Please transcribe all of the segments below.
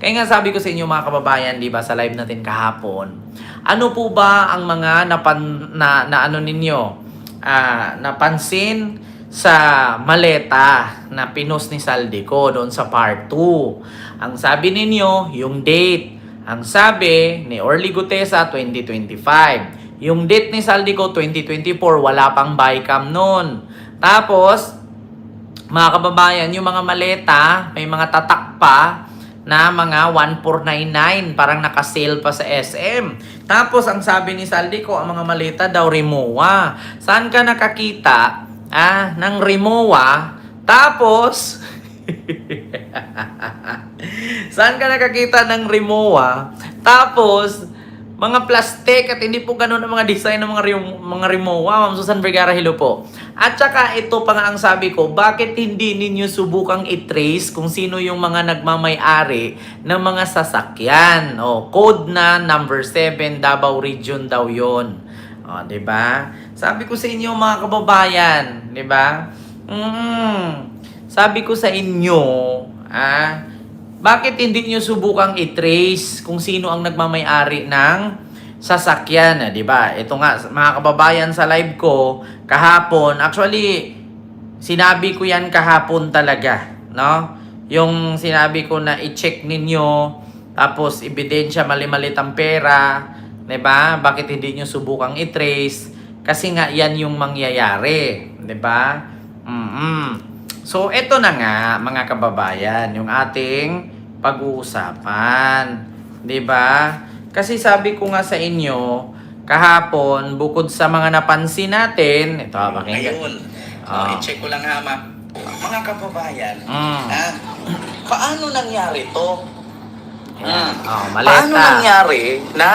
Kaya nga sabi ko sa inyo mga kababayan, di ba, sa live natin kahapon, ano po ba ang mga napan, na, na ano ninyo, ah, napansin sa maleta na pinost ni Saldico doon sa part 2? Ang sabi ninyo, yung date. Ang sabi ni Orly Gutesa, 2025. Yung date ni Saldico, 2024, wala pang bycam noon. Tapos, mga kababayan, yung mga maleta, may mga tatak pa na mga 1499, parang nakasale pa sa SM. Tapos, ang sabi ni Saldico, ang mga maleta daw Rimowa. Saan ka nakakita ah, ng Rimowa? Tapos, saan ka nakakita ng Rimowa? Tapos, mga plastic at hindi po ganun ang mga design ng mga, rim- mga Rimowa. Ma'am Susan Vergara, hello po. At saka ito pa nga ang sabi ko, bakit hindi ninyo subukang i-trace kung sino yung mga nagmamay-ari ng mga sasakyan? O, code na number 7, Davao Region daw yon. O, 'di ba? Sabi ko sa inyo mga kababayan, 'di ba? Mm. Sabi ko sa inyo, ah, bakit hindi nyo subukang i-trace kung sino ang nagmamay-ari ng sasakyan, eh, 'di ba? Ito nga mga kababayan sa live ko kahapon, actually sinabi ko 'yan kahapon talaga, no? Yung sinabi ko na i-check ninyo tapos ebidensya mali-malit ang pera, 'di ba? Bakit hindi nyo subukang i-trace? Kasi nga 'yan yung mangyayari, 'di ba? Mm. So, eto na nga, mga kababayan, yung ating pag-uusapan. 'Di ba? Kasi sabi ko nga sa inyo, kahapon, bukod sa mga napansin natin, ito, pakinggan. Ngayon, Ah. oh, i-check ko lang ha, ma. Mga kababayan, Mm. ha? paano nangyari to? Mm. Oh, maleta. Paano nangyari na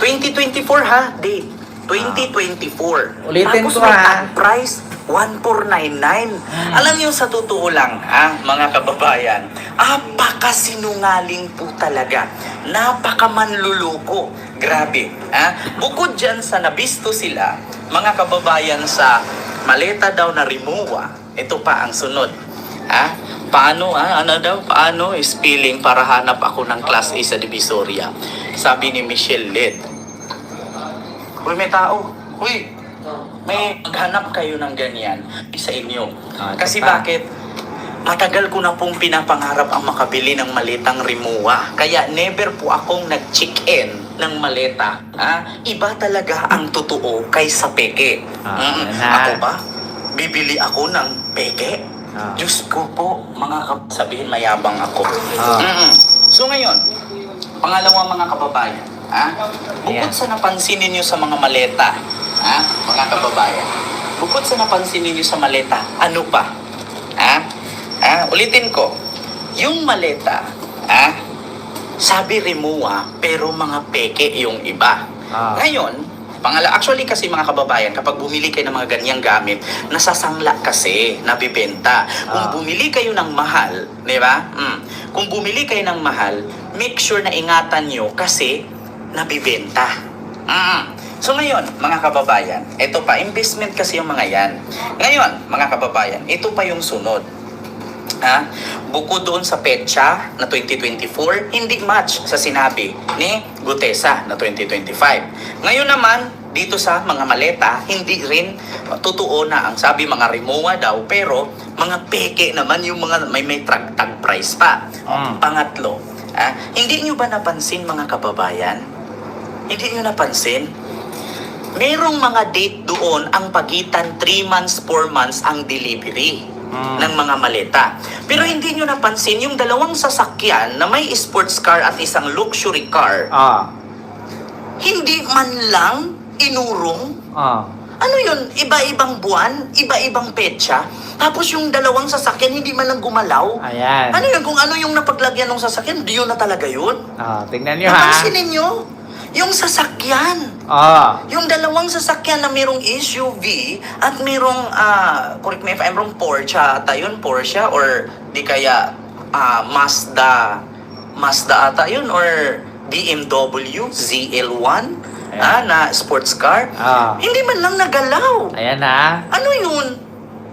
2024 ha, date? 2024. Ulitin Tapos ko, ha. tag price 1499. Hmm. Alam niyo sa totoo lang ha, mga kababayan, apakasinungaling po talaga. Napakamanluloko. Grabe. Ha? Bukod dyan sa nabisto sila, mga kababayan sa maleta daw na Rimowa, ito pa ang sunod. Ha? Paano, ha? ano daw? Paano spelling para hanap ako ng class A sa Divisoria? Sabi ni Michelle Led. Uy, may tao. Uy, may maghanap kayo ng ganyan sa inyo. Ah, Kasi bakit? Matagal ko na pong pinapangarap ang makabili ng malitang Rimua. Kaya never po akong nag-check-in ng maleta. Ha? Iba talaga ang totoo kaysa peke. Ah, Mm, na. Ako ba? Bibili ako ng peke? Ah. Diyos ko po, mga kap- sabihin mayabang ako. Ah. Mm-mm. So ngayon, pangalawa mga kababayan, ha? Bukod Ayan. sa napansin ninyo sa mga maleta, ha? Mga kababayan, bukod sa napansin ninyo sa maleta, ano pa? Ha? Ha? Ulitin ko, yung maleta, ha? Sabi Rimua, pero mga peke yung iba. Ah. Ngayon, pangala, actually kasi mga kababayan, kapag bumili kayo ng mga ganyang gamit, nasasangla kasi, nabibenta. Kung Ah. bumili kayo ng mahal, di ba? Mm. Kung bumili kayo ng mahal, make sure na ingatan nyo kasi nabibenta. Mm. So ngayon, mga kababayan, ito pa, investment kasi yung mga yan. Ngayon, mga kababayan, ito pa yung sunod. Ha? Bukod doon sa petsa na 2024, hindi match sa sinabi ni Gutesa na 2025. Ngayon naman, dito sa mga maleta, hindi rin totoo na ang sabi mga Rimowa daw, pero mga peke naman yung mga may may tag, tag price pa. Mm. Pangatlo, ha? hindi nyo ba napansin mga kababayan? Hindi nyo napansin? Merong mga date doon ang pagitan 3 months, 4 months ang delivery Mm. ng mga maleta. Pero hindi nyo napansin yung dalawang sasakyan na may sports car at isang luxury car, Ah. hindi man lang inurong. Ah. Ano yun? Iba-ibang buwan, iba-ibang petsa. Tapos yung dalawang sasakyan hindi man lang gumalaw. Ayan. Ano yun? Kung ano yung napaglagyan ng sasakyan, di yun na talaga yun. Ah, tingnan nyo ha. Napansin ninyo? Yung sasakyan. Ah. Yung dalawang sasakyan na mayroong SUV at mayroong, ah, correct me if I'm wrong, Porsche ata yun, Porsche or di kaya ah, Mazda, Mazda ata yun or BMW ZL1 ah, na sports car. Ah. Hindi man lang nagalaw. Ayan ha. Ano yun?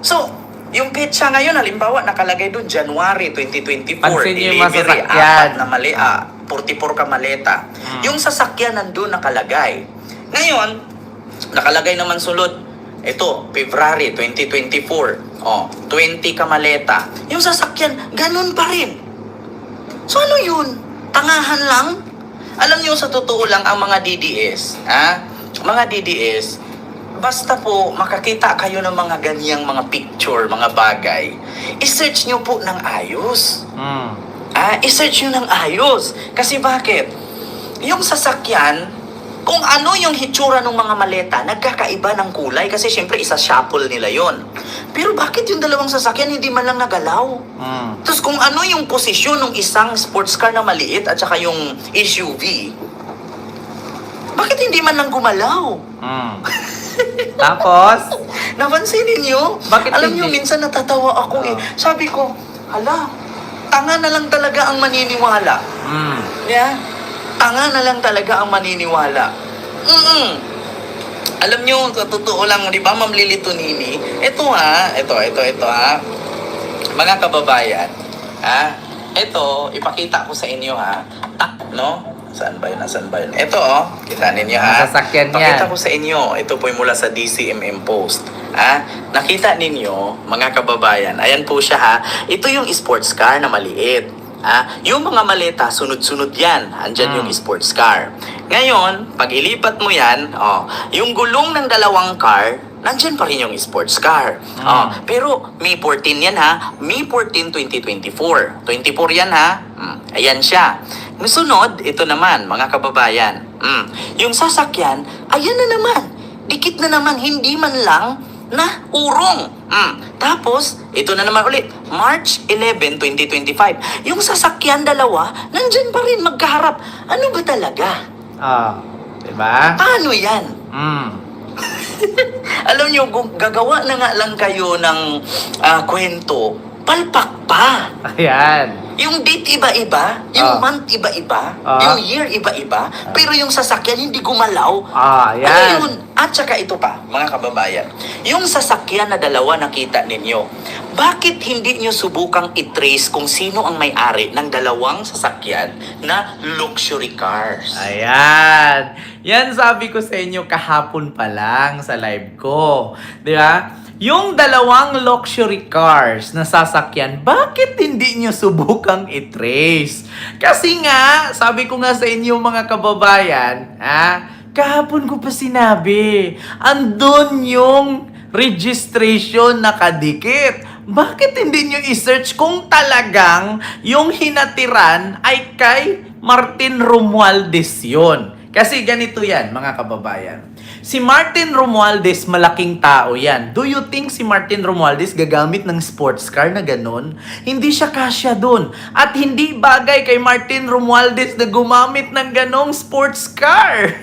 So, Yung petsa ngayon, halimbawa, nakalagay doon, January 2024. Pansin niyo yung mga delivery, sasakyan. apat na mali, ah, 44 ka maleta. Hmm. Yung sasakyan nandun nakalagay. Ngayon, nakalagay naman sulod, ito, February 2024. Oh, 20 ka maleta. Yung sasakyan, ganun pa rin. So ano yun? Tangahan lang? Alam niyo sa totoo lang ang mga DDS, ha? Mga DDS, basta po makakita kayo ng mga ganyang mga picture, mga bagay, i-search niyo po ng ayos. Mm. Ah, i-search nyo ng ayos. Kasi bakit? Yung sasakyan, kung ano yung hitsura ng mga maleta, nagkakaiba ng kulay kasi syempre isa shuffle nila yon. Pero bakit yung dalawang sasakyan hindi man lang nagalaw? Mm. Tapos kung ano yung posisyon ng isang sports car na maliit at saka yung SUV, bakit hindi man lang gumalaw? Mm. Tapos, Napansin ninyo? Bakit Alam hindi? niyo, minsan natatawa ako eh. Ah. Sabi ko, hala, tanga na lang talaga ang maniniwala. mm. Yeah? Tanga na lang talaga ang maniniwala. Mm Alam niyo, sa totoo lang, di ba, Ma'am Lily Tonini, ito ha, ito, ito, ito ha, mga kababayan, ha, ito, ipakita ko sa inyo ha, ah, no? Saan ba yun? Nasaan ba yun? Ito, oh. Kita ninyo, ha? Sasakyan Pakita yan. ko sa inyo. Ito po mula sa DCMM Post. Ha? Nakita ninyo, mga kababayan, ayan po siya, ha? Ito yung sports car na maliit. Ha? Yung mga maleta, sunod-sunod yan. Andyan Hmm. yung sports car. Ngayon, pag ilipat mo yan, oh, yung gulong ng dalawang car, nandyan pa rin yung sports car. Hmm. Oh, pero May 14 yan ha. May 14, 2024. 24 yan ha. Mm, ayan siya. Sunod, ito naman, mga kababayan. Mm, yung sasakyan, ayan na naman. Dikit na naman, hindi man lang na urong. Mm, tapos, ito na naman ulit. March 11, 2025. Yung sasakyan dalawa, nandyan pa rin magkaharap. Ano ba talaga? Ah. Diba? Paano yan? Mm. Alam nyo, gagawa na nga lang kayo ng ah, kwento, palpak pa. Ayan. Yung date iba-iba, yung Ah. month iba-iba, Ah. yung year iba-iba, pero yung sasakyan hindi gumalaw. Ah, Ano yan. yun? At saka ito pa, mga kababayan, yung sasakyan na dalawa nakita ninyo, bakit hindi nyo subukang i-trace kung sino ang may-ari ng dalawang sasakyan na luxury cars? Ayan. Yan sabi ko sa inyo kahapon pa lang sa live ko. Di ba? Yung dalawang luxury cars na sasakyan, bakit hindi nyo subukang i-trace? Kasi nga, sabi ko nga sa inyo mga kababayan, ah, kahapon ko pa sinabi, andun yung registration nakadikit. Bakit hindi nyo i-search kung talagang yung hinatiran ay kay Martin Romualdez yun? Kasi ganito yan, mga kababayan. Si Martin Romualdez, malaking tao yan. Do you think si Martin Romualdez gagamit ng sports car na ganun? Hindi siya kasya dun. At hindi bagay kay Martin Romualdez na gumamit ng ganong sports car.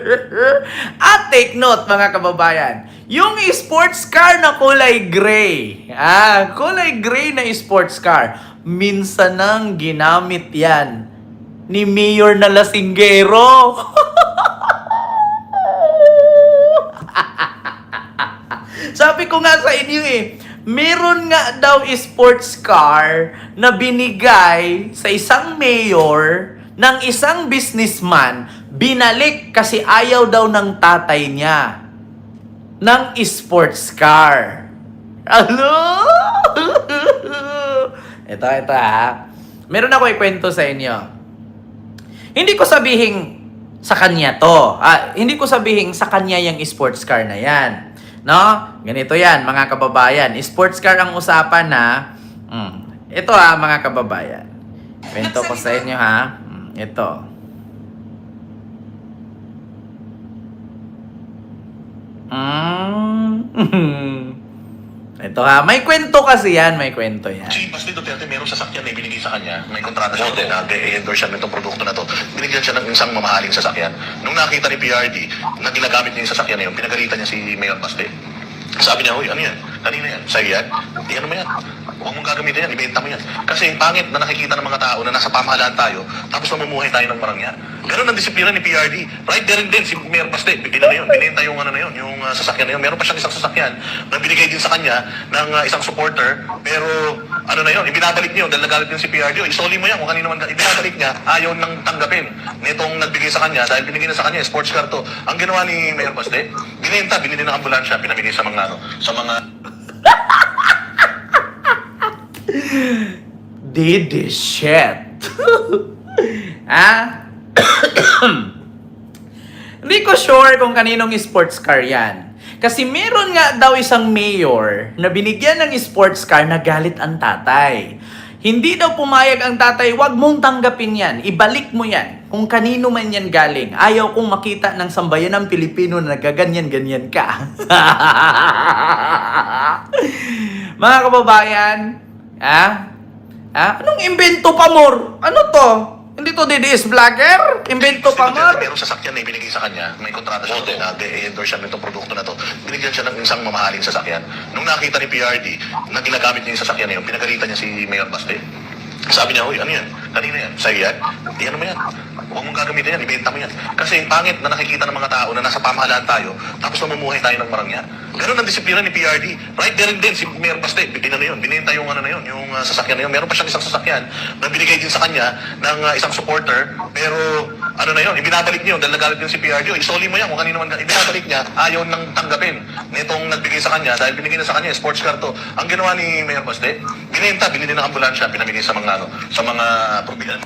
At take note, mga kababayan, yung sports car na kulay gray, ah, kulay gray na sports car, minsan nang ginamit yan ni Mayor na Lasinggero. Sabi ko nga sa inyo eh, meron nga daw sports car na binigay sa isang mayor ng isang businessman, binalik kasi ayaw daw ng tatay niya ng sports car. Ano? ito, ito ha. Meron ako ikwento sa inyo. Hindi ko sabihin sa kanya to. Ah, hindi ko sabihin sa kanya yung sports car na yan. No? Ganito yan, mga kababayan. Sports car ang usapan na, mm, ito ha, mga kababayan. Kwento ko sa inyo ha. Mm, ito. Mm. ito ha, may kwento kasi yan, may kwento yan. Si Basti Duterte merong sasakyan na ibinigay sa kanya. May kontrata siya din na i-endorse siya nitong produkto na to. Binigyan siya ng isang mamahaling sasakyan. Nung nakita ni PRD na ginagamit niya yung sasakyan na yun, pinagalitan niya si Mayor Basti. Sabi niya, Uy, ano yan? Kanina yan? Sa'yo yan? Di ano mo yan? Huwag mong gagamitin yan, ibenta mo yan. Kasi pangit na nakikita ng mga tao na nasa pamahalaan tayo, tapos mamumuhay tayo ng marangya. Ganun ang disiplina ni PRD. Right there and then, si Mayor Baste, ina na yun, binenta yung ano na yun, yung uh, sasakyan na yun. Meron pa siyang isang sasakyan na binigay din sa kanya ng uh, isang supporter, pero ano na yun, ibinabalik niyo dahil nagalit din si PRD. Isoli mo yan kung kanino man, ibinabalik niya, ayaw nang tanggapin nitong nagbigay sa kanya dahil binigay na sa kanya, sports car to. Ang ginawa ni Mayor Baste, binenta, binili ng ambulansya, pinamigay sa mga, ano, sa mga Did this shit. ah? Hindi ko sure kung kaninong sports car yan. Kasi meron nga daw isang mayor na binigyan ng sports car na galit ang tatay. Hindi daw pumayag ang tatay, wag mong tanggapin yan, ibalik mo yan. Kung kanino man yan galing, ayaw kong makita ng sambayan ng Pilipino na nagaganyan-ganyan ka. Mga kababayan, ah, ah, anong invento pa more? Ano to? Hindi to DDS vlogger? Invento pa more? Merong sasakyan na ibinigay sa kanya, may kontrata siya doon na i-endorse siya nitong produkto na to. Binigyan siya ng isang mamahaling sasakyan. Nung nakita ni PRD na ginagamit niya yung sasakyan na yun, pinagalitan niya si Mayor Baste. Sabi niya, uy, ano yan? Kanina yan? Sa'yo yan? Di ano mo yan? Huwag mong gagamitin yan, ibenta mo yan. Kasi pangit na nakikita ng mga tao na nasa pamahalaan tayo, tapos namumuhay tayo ng marangya. Ganun ang disiplina ni PRD. Right there and then, si Mayor Baste, ina na yun, binenta yung ano na yun, yung uh, sasakyan na yun. Meron pa siyang isang sasakyan na binigay din sa kanya ng uh, isang supporter, pero ano na yun, ibinabalik niyo dahil nagalit din si PRD. O, isoli mo yan kung kanino man, ibinabalik niya, ayaw nang tanggapin nitong nagbigay sa kanya dahil binigay na sa kanya, sports car to. Ang ginawa ni Mayor Baste, binenta, binili ng ambulansya, pinamigay sa mga, ano, sa mga probinsya.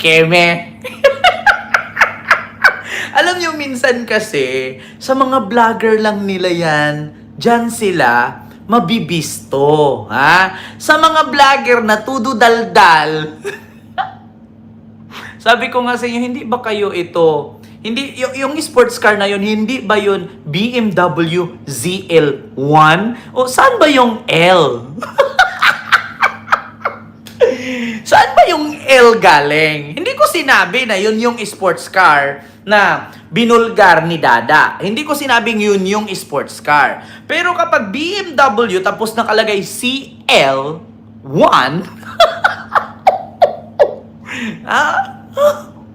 Keme. Alam niyo, minsan kasi, sa mga vlogger lang nila yan, dyan sila mabibisto. Ha? Sa mga vlogger na tudo daldal, sabi ko nga sa inyo, hindi ba kayo ito, hindi, yung, yung sports car na yun, hindi ba yun BMW ZL1? O saan ba yung L? Saan ba yung L galing? Hindi ko sinabi na yun yung sports car na binulgar ni Dada. Hindi ko sinabing yun yung sports car. Pero kapag BMW tapos nakalagay CL1, ah,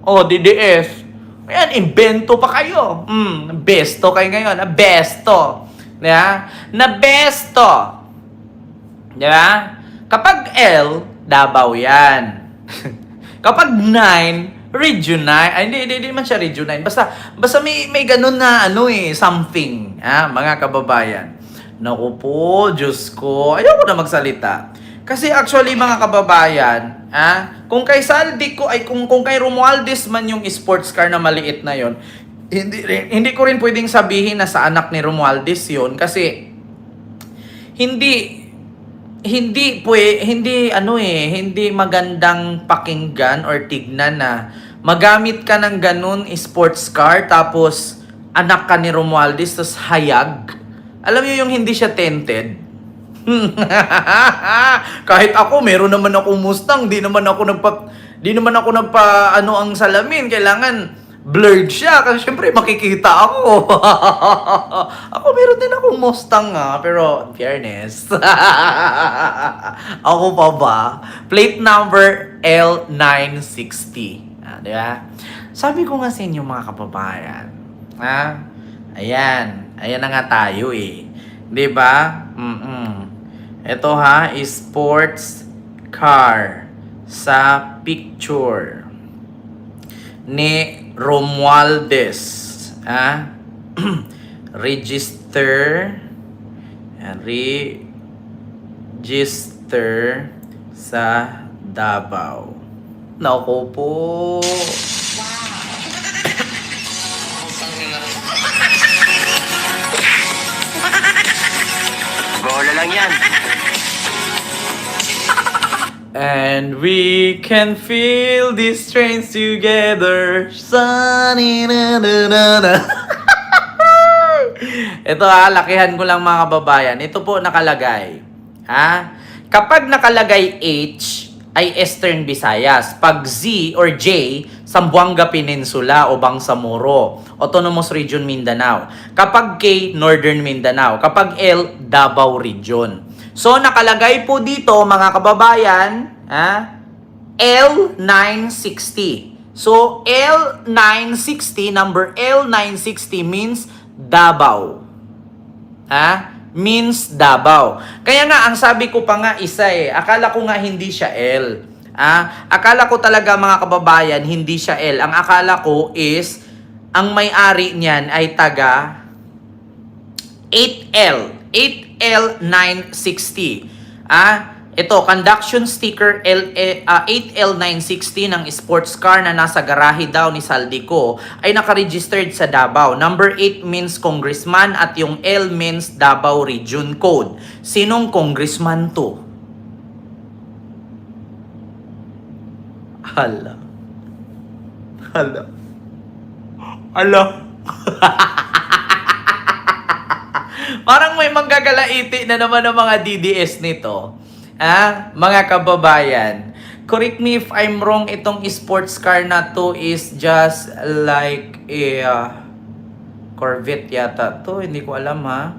oh, DDS. Ayan, invento pa kayo. Mm, besto kayo ngayon. Ah, besto. Yeah? Na besto. Di ba? Kapag L, Davao yan. Kapag 9, Region 9. Ay, hindi, hindi, hindi man siya Region 9. Basta, basta may, may ganun na, ano eh, something. Ah, mga kababayan. Naku po, Diyos ko. Ayoko na magsalita. Kasi actually, mga kababayan, ah, kung kay Saldi ko, ay kung, kung kay Romualdez man yung sports car na maliit na yon hindi, hindi ko rin pwedeng sabihin na sa anak ni Romualdez yon kasi hindi hindi pwe, hindi ano eh, hindi magandang pakinggan or tignan na magamit ka ng ganun sports car tapos anak ka ni Romualdez tapos hayag. Alam niyo yung hindi siya tented? Kahit ako, meron naman ako Mustang, di naman ako nagpa di naman ako nagpa ano ang salamin, kailangan blurred siya kasi syempre makikita ako. ako meron din akong Mustang nga, pero in fairness. ako pa ba? Plate number L960. Ah, di ba? Sabi ko nga sa inyo mga kababayan, ha? Ayan, ayan na nga tayo eh. Di ba? Ito ha, sports car sa picture ni Romualdez. Ah, register register sa Davao. Naku po. Bola lang yan. And we can feel these trains together. Sunny na na na na. Ito ha, lakihan ko lang mga kababayan. Ito po nakalagay. Ha? Kapag nakalagay H, ay Eastern Visayas. Pag Z or J, Zamboanga Peninsula o Bangsamoro, Autonomous Region Mindanao. Kapag K, Northern Mindanao. Kapag L, Davao Region. So nakalagay po dito mga kababayan, ha? L960. So, L960, number L960 means Davao. Ha? Means Davao. Kaya nga, ang sabi ko pa nga isa eh. Akala ko nga hindi siya L. Ah, akala ko talaga mga kababayan, hindi siya L. Ang akala ko is, ang may-ari niyan ay taga 8L. 8L960. Ah, ito, conduction sticker L, eh, ah, 8L960 ng sports car na nasa garahe daw ni Saldico ay nakaregistered sa Davao. Number 8 means congressman at yung L means Davao Region Code. Sinong congressman to? Hala. Hala. Hala. Parang may manggagalaiti na naman ng mga DDS nito. Ah, mga kababayan. Correct me if I'm wrong, itong sports car na to is just like a uh, Corvette yata to. Hindi ko alam ha.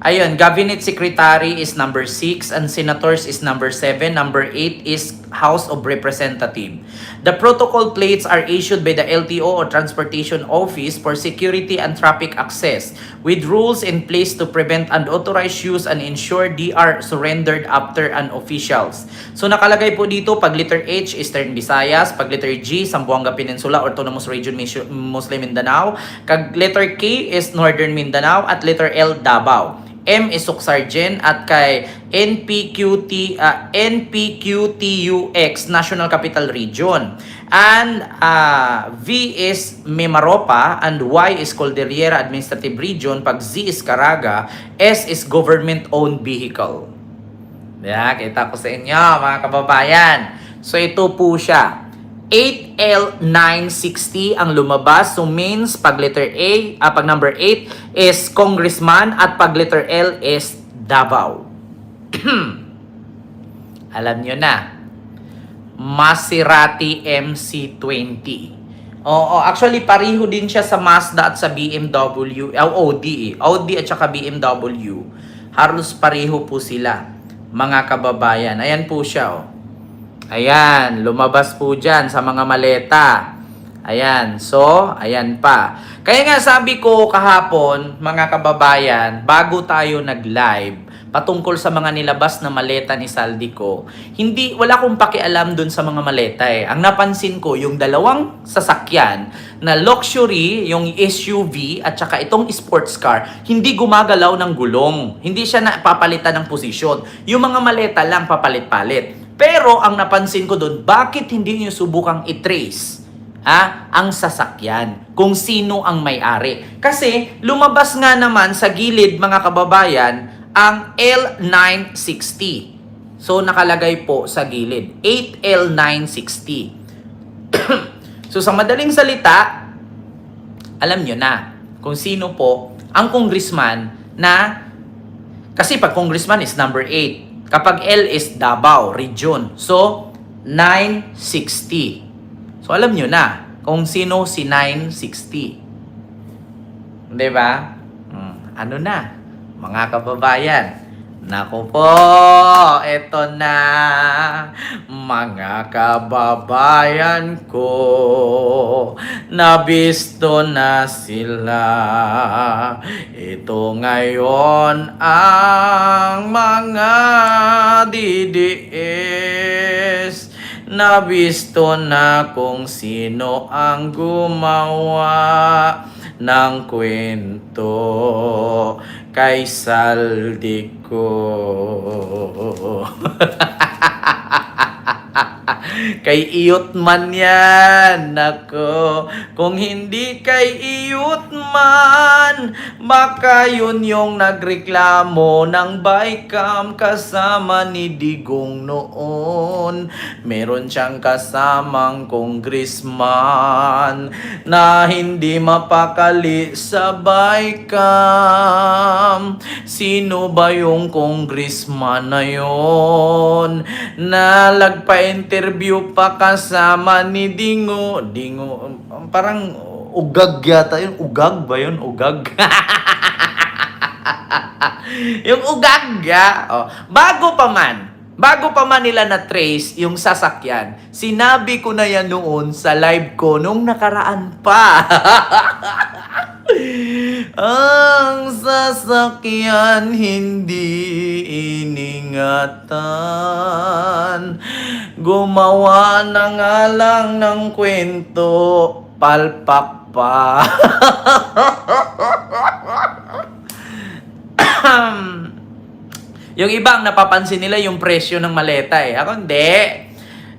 Ayun, Cabinet Secretary is number 6 and Senators is number 7. Number 8 is House of Representative. The protocol plates are issued by the LTO or Transportation Office for security and traffic access with rules in place to prevent unauthorized use and ensure they are surrendered after an officials. So nakalagay po dito pag letter H Eastern Visayas, pag letter G Zamboanga Peninsula Autonomous Region Muslim Mindanao, kag letter K is Northern Mindanao at letter L Davao. M is Suksargen at kay NPQT ah, NPQTUX National Capital Region. And ah, V is Mimaropa and Y is Cordillera Administrative Region. Pag Z is Caraga, S is government owned vehicle. Yeah, kita ko sa inyo mga kababayan. So ito po siya. 8L960 ang lumabas. So means pag letter A, ah, pag number 8 is congressman at pag letter L is Davao. Alam nyo na. Maserati MC20. Oo, actually pareho din siya sa Mazda at sa BMW, uh, Audi eh. Audi at saka BMW. Halos pareho po sila, mga kababayan. Ayan po siya, oh. Ayan, lumabas po dyan sa mga maleta. Ayan, so, ayan pa. Kaya nga sabi ko kahapon, mga kababayan, bago tayo nag-live, patungkol sa mga nilabas na maleta ni Saldico, hindi, wala akong pakialam dun sa mga maleta eh. Ang napansin ko, yung dalawang sasakyan na luxury, yung SUV at saka itong sports car, hindi gumagalaw ng gulong. Hindi siya napapalitan ng posisyon. Yung mga maleta lang papalit-palit. Pero ang napansin ko doon, bakit hindi niyo subukang i-trace ha, ang sasakyan kung sino ang may-ari? Kasi lumabas nga naman sa gilid mga kababayan ang L960. So nakalagay po sa gilid, 8L960. so sa madaling salita, alam nyo na kung sino po ang congressman na kasi pag congressman is number 8. Kapag L is Davao Region. So, 960. So, alam nyo na kung sino si 960. Di ba? Hmm, ano na? Mga kababayan. Nako po, eto na mga kababayan ko. Nabisto na sila. Ito ngayon ang mga DDS nabisto na kung sino ang gumawa ng kwento kay Saldico. kay iyot man yan, nako. Kung hindi kay iyot man, baka yun yung nagreklamo ng bycam kasama ni Digong noon. Meron siyang kasamang congressman na hindi mapakali sa bycam. Sino ba yung congressman na yon na nagpa-interview pa kasama ni Dingo? Dingo, um, parang ugag yata yun. Ugag ba yun? Ugag? yung ugag, ah. Oh. Bago pa man, Bago pa man nila na-trace yung sasakyan, sinabi ko na yan noon sa live ko nung nakaraan pa. Ang sasakyan hindi iningatan Gumawa na nga lang ng kwento Palpak pa Yung ibang napapansin nila yung presyo ng maleta eh. Ako hindi.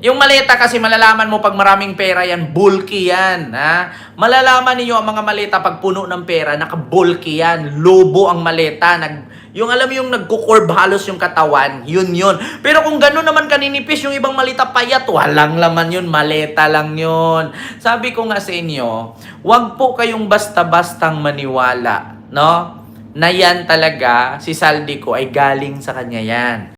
Yung maleta kasi malalaman mo pag maraming pera yan, bulky yan. Ha? Malalaman niyo ang mga maleta pag puno ng pera, naka-bulky yan. Lobo ang maleta. Nag, yung alam mo yung nagkukurb halos yung katawan, yun yun. Pero kung gano'n naman kaninipis yung ibang malita payat, walang laman yun, maleta lang yun. Sabi ko nga sa inyo, wag po kayong basta-bastang maniwala, no? Na yan talaga, si Saldi ko ay galing sa kanya yan.